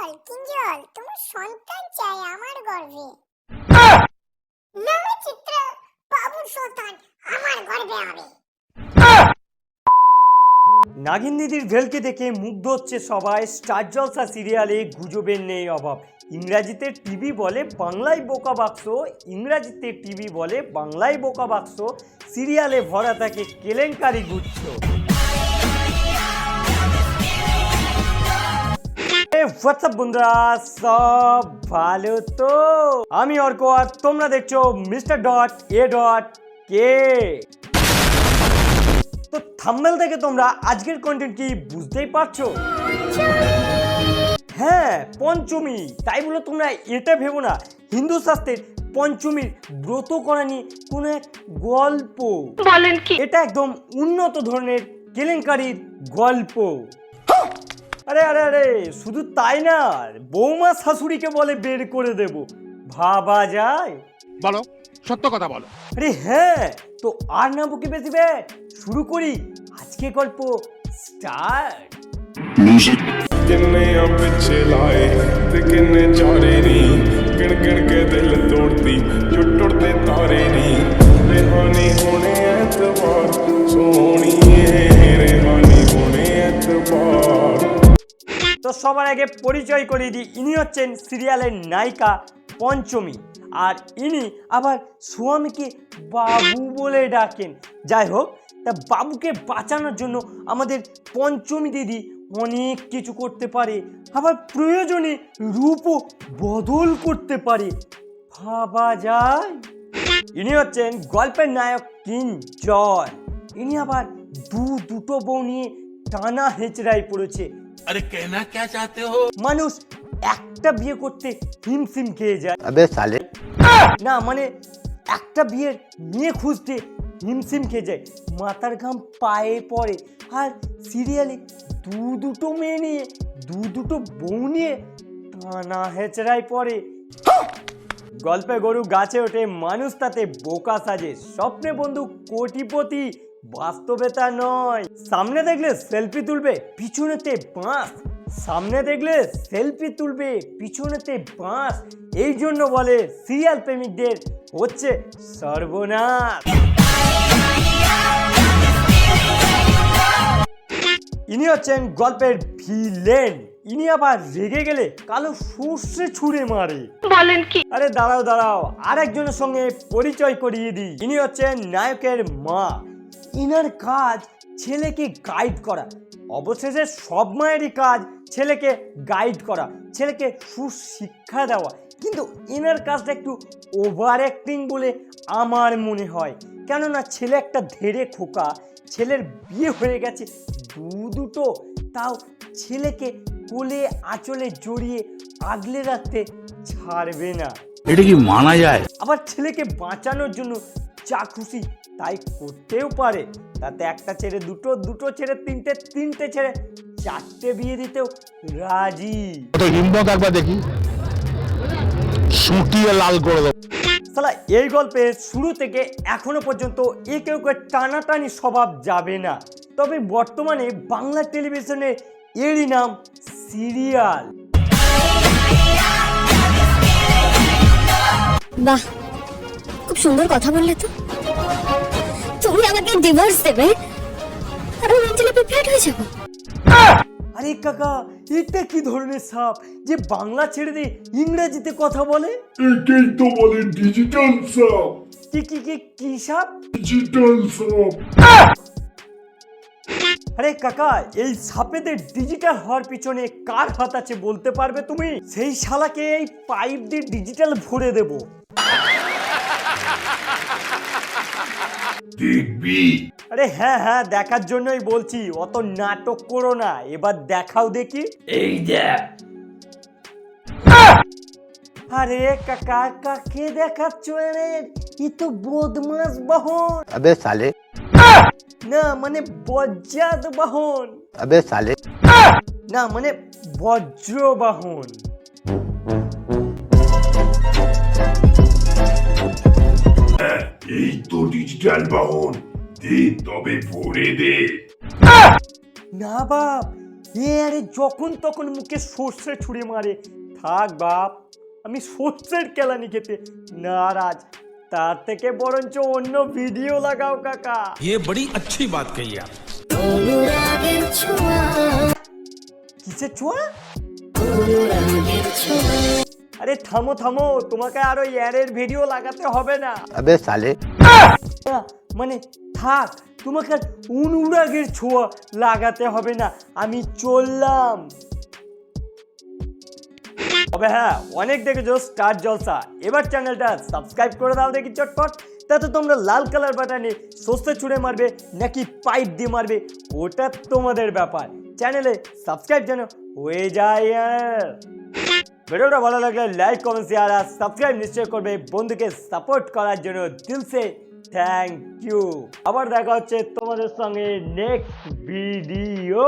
কিঞ্জল কিঞ্জল, তোমার সন্তান চাই আমার গর্ভে। নবী চিত্র, বাবুর সন্তান আমার গর্ভে হবে। নাগিন দিদির ভেলকে দেখে মুগ্ধ হচ্ছে সবাই। স্টার জলসা সিরিয়ালে গুজবের নেই অভাব। ইংরাজিতে টিভি বলে বাংলায় বোকা বাক্স। ইংরাজিতে টিভি বলে বাংলায় বোকা বাক্স। সিরিয়ালে ভরা থাকে কেলেঙ্কারি গুচ্ছ। হোয়াটসঅ্যাপ বন্ধুরা সব ভালো তো? আমি অর্ক আর তোমরা দেখছ mister dot A dot K তো থাম্বেল থেকে তোমরা আজকের কন্টেন্ট কি বুঝতেই পারছ? হ্যাঁ পঞ্চমী। তাই বলে তোমরা এটা ভেবো না। হিন্দু শাস্ত্রের পঞ্চমীর ব্রত করা নিয়ে কোনো এক গল্প। বলেন কি? এটা একদম উন্নত ধরনের কেলেঙ্কারির গল্প। আরে আরে আরে শুধু তাই না বৌমা শাশুড়িকে বলে বের করে দেব ভাবা যায় বলো সত্য কথা বলো আরে হ্যাঁ তো আর না বুকে বেশি বে শুরু করি আজকে গল্প স্টার্ট ਕਿੰਨੇ ਆ ਪਿੱਛੇ ਲਾਏ ਤੇ ਕਿੰਨੇ ਚਾਰੇ ਨਹੀਂ ਗਿਣ ਗਿਣ ਕੇ ਦਿਲ ਤੋੜਦੀ ਜੋ ਟੁੱਟਦੇ ਤਾਰੇ সবার আগে পরিচয় করিয়ে দিই। ইনি হচ্ছেন সিরিয়ালের নায়িকা পঞ্চমী। আর ইনি আবার স্বামীকে বাবু বলে ডাকেন। যাই হোক, তা বাবুকে বাঁচানোর জন্য আমাদের পঞ্চমী দিদি অনেক কিছু করতে পারে। আবার প্রয়োজনে রূপও বদল করতে পারে। ভাবা যায়? ইনি হচ্ছেন গল্পের নায়ক কিন জয়। ইনি আবার দু দুটো বউ নিয়ে টানা হেঁচড়াই পড়েছে। আরে কেনা কে চাতে হো? মানুষ একটা বিয়ে করতে হিমসিম খেয়ে যায়। আবে সালে। না মানে একটা বিয়ের মেয়ে খুঁজতে হিমসিম খেয়ে যায়। মাথার ঘাম পায়ে পড়ে। আর সিরিয়ালে দু দুটো মেয়ে নিয়ে দু দুটো বউ নিয়ে টানা হেচড়ায় পড়ে। গল্পে গরু গাছে ওঠে মানুষ তাতে বোকা সাজে। স্বপ্নে বন্ধু কোটিপতি বাস্তবে তা নয়। সামনে দেখলে সেলফি তুলবে পিছনেতে বাঁশ। সামনে দেখলে সেলফি তুলবে পিছনেতে বাঁশ। এই জন্য বলে সিরিয়াল প্রেমিকদের হচ্ছে সর্বনাশ। ইনি হচ্ছেন গল্পের ভিলেন ইনি আবার রেগে গেলে কালো সর্ষে ছুঁড়ে মারে। বলেন কি? আরে দাঁড়াও দাঁড়াও। আরেকজনের সঙ্গে পরিচয় করিয়ে দিই। ইনি হচ্ছেন নায়কের মা। ইনার কাজ ছেলেকে গাইড করা। অবশেষে সব মায়েরই কাজ ছেলেকে গাইড করা ছেলেকে সুশিক্ষা দেওয়া। কিন্তু এনার কাজটা একটু ওভার অ্যাক্টিং বলে আমার মনে হয়। কেননা ছেলে একটা ধেড়ে খোকা ছেলের বিয়ে হয়ে গেছে দু দুটো তাও ছেলেকে কোলে আঁচলে জড়িয়ে আগলে রাখতে ছাড়বে না। এটা কি মানা যায়? আবার ছেলেকে বাঁচানোর জন্য যা খুশি তাই করতেও পারে। তাতে একটা ছেড়ে দুটো দুটো ছেড়ে তিনটে তিনটে ছেড়ে চারটে বিয়ে দিতেও রাজি। তো হিম্মত একবার দেখি। সুটিয়ে লাল করে দেবো। সালা এই গল্পের শুরু থেকে এখনও পর্যন্ত এ কেউ কেউ টানাটানি স্বভাব যাবে না। তবে বর্তমানে বাংলা টেলিভিশনে এরই নাম সিরিয়াল। বাহ খুব সুন্দর কথা বললে তো। আমাকে ডিভোর্স দেবে আর আমি মেন্টালি প্রিপেয়ার্ড হয়ে যাব। আরে কাকা এটা কি ধরনের সাপ যে বাংলা ছেড়ে দিয়ে ইংরেজিতে কথা বলে? এটাই তো বলে ডিজিটাল সাপ। কি কি কি কি সাপ? ডিজিটাল সাপ। আরে কাকা এই সাপেদের ডিজিটাল হওয়ার পিছনে কার হাত আছে বলতে পারবে তুমি? সেই শালাকে এই পাইপ দিয়ে ডিজিটাল ভরে দেব। দেখবি আরে হ্যাঁ হ্যাঁ দেখার জন্যই বলছি অত নাটক করো না এবার দেখাও দেখি এই দেখ আরে কাকা কাকে দেখাচ্ছ রে ই তো বদমাস বাহন अबे साले না মানে বজ্জাত বাহন अबे साले না মানে বজ্র বাহন তো ডিজিটাল বাহন দে তবে ভরে দে না বাপ এ আরে যখন তখন মুখে সর্ষে ছুঁড়ে মারে থাক বাপ আমি সর্ষের কেলানি খেতে নারাজ তার থেকে বরঞ্চ অন্য ভিডিও লাগাও কাকা ये बड़ी अच्छी बात कही आप অনুরাগের ছোঁয়া কিসের ছোঁয়া অনুরাগের ছোঁয়া আরে থামো থামো তোমাকে আর ওই অ্যারের ভিডিও লাগাতে হবে না अबे साले আহ, মানে থাক তোমাকে আর অনুরাগের ছোঁয়া লাগাতে হবে না আমি চললাম। তবে হ্যাঁ অনেক দেখেছ স্টার জলসা। এবার চ্যানেলটা সাবস্ক্রাইব করে দাও দেখি চটপট। তাতে তোমরা লাল কালার বাটনে সস্তে ছুঁড়ে মারবে নাকি পাইপ দিয়ে মারবে ওটা তোমাদের ব্যাপার। চ্যানেলে সাবস্ক্রাইব যেন হয়ে যায় ভিডিওটা ভালো লাগলে লাইক কমেন্ট শেয়ার আর সাবস্ক্রাইব নিশ্চয় করবে। বন্ধুকে সাপোর্ট করার জন্য দিলসে থ্যাংক ইউ আবার দেখা হচ্ছে তোমাদের সঙ্গে নেক্সট ভিডিও